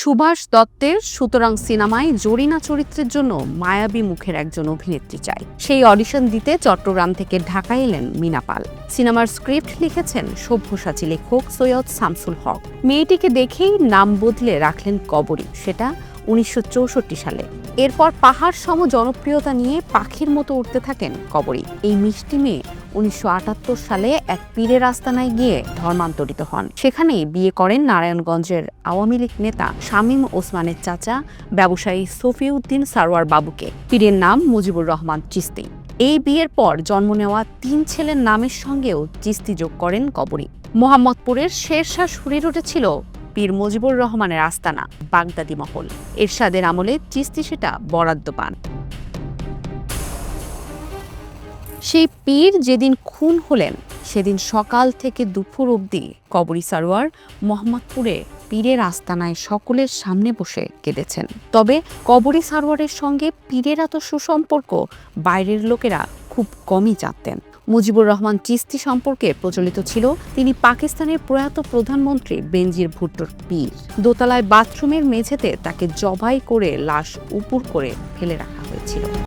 সুভাষ দত্তের সুতরাং সিনেমায় জরিনা চরিত্রের জন্য মায়াবী মুখের একজন অভিনেত্রী চাই। সেই অডিশন দিতে চট্টগ্রাম থেকে ঢাকা এলেন মিনাপাল সিনেমার স্ক্রিপ্ট লিখেছেন সভ্যসাচী লেখক সৈয়দ শামসুল হক। মেয়েটিকে দেখেই নাম বদলে রাখলেন কবরী। সেটা উনিশশো চৌষট্টি সালে। এরপর পাহাড় সম জনপ্রিয়তা নিয়ে পাখির মতো উঠতে থাকেন কবরী। এই মিষ্টি মেয়ে উনিশশো আটাত্তর সালে এক পীরের আস্তানায় গিয়ে ধর্মান্তরিত হন। সেখানেই বিয়ে করেন নারায়ণগঞ্জের আওয়ামী লীগ নেতা শামীম ওসমানের চাচা ব্যবসায়ী সফিউদ্দিন সারোয়ার বাবুকে। পীরের নাম মুজিবুর রহমান চিস্তি। এই বিয়ের পর জন্ম নেওয়া তিন ছেলের নামের সঙ্গেও চিস্তি যোগ করেন কবরী। মোহাম্মদপুরের শেরশাহ সুরের উঠেছিল পীর মুজিবুর রহমানের আস্তানা, বাগদাদি মহল। এরশাদের আমলে চিস্তি সেটা বরাদ্দ পান। সেই পীর যেদিন খুন হলেন, সেদিন সকাল থেকে দুপুর অবধি কবরী সারোয়ার মোহাম্মদপুরে পীরের আস্তানায় সকলের সামনে বসে কেঁদেছেন। তবে কবরী সারোয়ারের সঙ্গে পীরের এত সুসম্পর্ক বাইরের লোকেরা খুব কমই জানতেন। মুজিবুর রহমান চিস্তি সম্পর্কে প্রচলিত ছিল। তিনি পাকিস্তানের প্রয়াত প্রধানমন্ত্রী বেনজির ভুট্টোর পীর। দোতলায় বাথরুমের মেঝেতে তাকে জবাই করে লাশ উপুর করে ফেলে রাখা হয়েছিল।